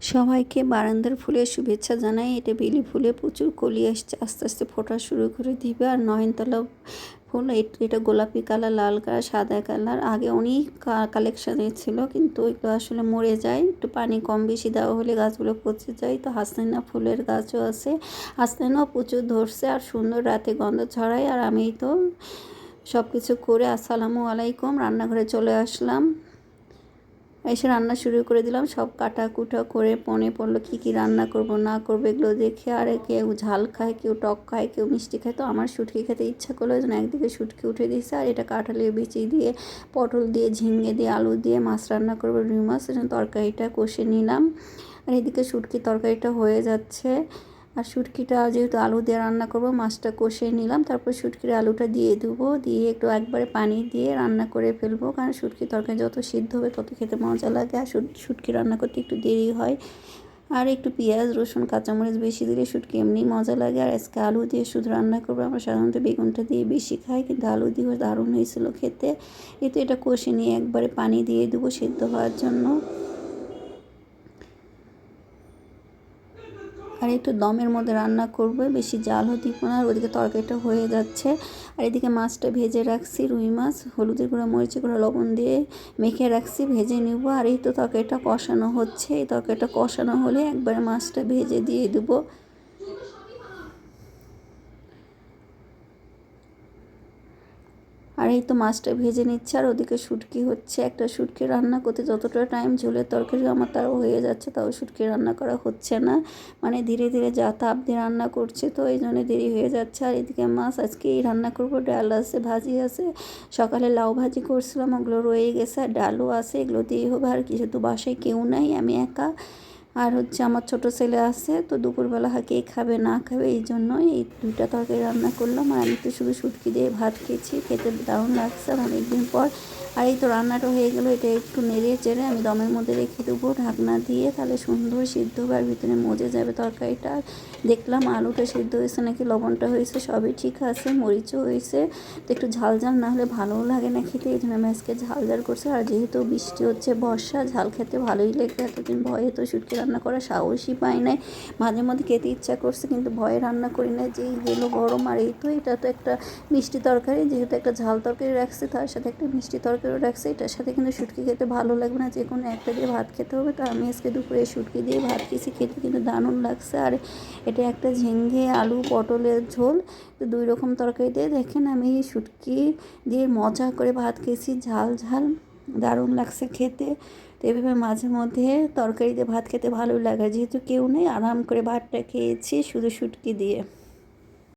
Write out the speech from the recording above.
সবাইকে বারান্দার ফুলের শুভেচ্ছা জানাই। এটা বেলি ফুলে প্রচুর কলি আসছে। আস্তে আস্তে ফোটা শুরু করে দিবে। আর নয়নতলা ফুল এট- গোলাপি কালার, লাল কালার, সাদা কালার। আগে অনেক কালেকশানের ছিল, কিন্তু এগুলো আসলে মরে যায়। একটু পানি কম বেশি দেওয়া হলে গাছগুলো পচে যায়। তো হাসনাইনা ফুলের গাছও আছে। হাসনাইনাও প্রচুর ধরছে আর সুন্দর রাতে গন্ধ ছড়ায়। আর আমি তো সব কিছু করে আসসালামু আলাইকুম। রান্নাঘরে চলে আসলাম। এসে রান্না শুরু করে দিলাম। সব কাটা কুটা করে মনে পড়ল, কী কী রান্না করব, না করব, এগুলো দেখে আর কেউ ঝাল খায়, কেউ টক খায়, কেউ মিষ্টি খায়। তো আমার শুটকি খেতে ইচ্ছা করল জন্য একদিকে শুটকি উঠে দিয়েছে আর এটা কাঁঠালের বিচি দিয়ে, পটল দিয়ে, ঝিঙে দিয়ে, আলু দিয়ে মাছ রান্না করব, রুই মাছ। তরকারিটা কষে নিলাম। আর এদিকে শুটকি তরকারিটা হয়ে যাচ্ছে। আর শুটকিটা যেহেতু আলু দিয়ে রান্না করব, মাছটা কষে নিলাম, তারপর শুটকির আলুটা দিয়ে দেবো, দিয়ে একটু একবারে পানি দিয়ে রান্না করে ফেলব, কারণ শুটকি তরকারি যত সিদ্ধ হবে তত খেতে মজা লাগে, আর শুটকি রান্না করতে একটু দেরি হয়। আর একটু পেঁয়াজ, রসুন, কাঁচামরিচ বেশি দিলে শুটকি এমনি মজা লাগে, আর আজকে আলু দিয়ে শুধু রান্না করব, আমরা সাধারণত বেগুনটা দিয়ে বেশি খাই, কিন্তু আলু দিয়েও দারুণ হয়েছিল খেতে। এতে এটা কষে নিয়ে একবারে পানি দিয়ে দেবো সিদ্ধ হওয়ার জন্য। আর একটু দমের মধ্যে রান্না করবে, বেশি জাল হতে না, আর ওদিকে তরকারিটা হয়ে যাচ্ছে। আর এদিকে মাছটা ভেজে রাখছি, রুই মাছ, হলুদের গুঁড়া, মরিচের গুঁড়া, লবণ দিয়ে মেখে রাখছি, ভেজে নিব। আর এই তো তরকারিটা কষানো হচ্ছে, এই তরকারিটা কষানো হলে একবারে মাছটা ভেজে দিয়ে দেবো। আর এই তো মাছটা ভেজে নিচ্ছে, আর ওদিকে শুটকি হচ্ছে। একটা শুটকি রান্না করতে যতটা টাইম ঝোলের তরকারি আমার তাও হয়ে যাচ্ছে, তাও শুটকি রান্না করা হচ্ছে না। মানে ধীরে ধীরে যা তাপ দিয়ে রান্না করছে, তো এই জন্য দেরি হয়ে যাচ্ছে। আর এদিকে মাছ আজকে এই রান্না করব, ডাল আছে, ভাজি আছে। সকালে লাউ ভাজি করছিলাম, ওগুলো রয়ে গেছে, আর ডালও আছে, এগুলো দিয়েই হবে আর কিছু তো বাসায় কেউ নাই, আমি একা। আর হচ্ছে আমার ছোট ছেলে আছে, তো দুপুরবেলা কে খাবে না খাবে, এই জন্য এই দুইটা তরকারি রান্না করলাম। আর আমি তো শুধু শুটকি দিয়ে ভাত খেয়েছি, খেতে দারুণ লাগছে অনেকদিন পর। আর এই তো রান্নাটা হয়ে গেলো, এটা একটু নেড়ে চেড়ে আমি দমের মধ্যে রেখে দেবো ঢাকনা দিয়ে, তাহলে সুন্দর সিদ্ধ হবে আর ভিতরে মজে যাবে তরকারিটা। দেখলাম আলুটা সিদ্ধ হয়েছে নাকি, লবণটা হয়েছে, সবই ঠিক আছে, মরিচও হয়েছে। তো একটু ঝাল ঝাল না হলে ভালোও লাগে না খেতে, এই জন্য আমি আজকে ঝাল ঝাল করছি। আর যেহেতু বৃষ্টি হচ্ছে, বর্ষা, ঝাল খেতে ভালোই লেগে এতদিন ভয়ে তো শুটকি রান্না করার সাহসই পাই নাই। মাঝে মধ্যে খেতে ইচ্ছা করছে কিন্তু ভয়ে রান্না করি না যে গেলো গরম আর এই তো, এটা তো একটা মিষ্টি তরকারি। যেহেতু একটা ঝাল তরকারি রাখছে, তার সাথে একটা মিষ্টি তরকারিও রাখছে। এটার সাথে কিন্তু শুটকি খেতে ভালো লাগবে না। যে কোনো একটা দিয়ে ভাত খেতে হবে। তো আমি আজকে দুপুরে শুটকি দিয়ে ভাত খেয়েছি। খেতে কিন্তু দারুণ লাগছে। আর এটা একটা ঝিঙ্গে আলু, পটলের ঝোল। তো দুই রকম তরকারি দিয়ে দেখেন আমি শুটকি দিয়ে মজা করে ভাত খেয়েছি। ঝাল ঝাল। দারুণ লাগছে খেতে। তো এভাবে মাঝে মধ্যে তরকারিতে ভাত খেতে ভালো লাগে। যেহেতু কেউ নেই, আরাম করে ভাতটা খেয়েছি শুধু শুটকি দিয়ে।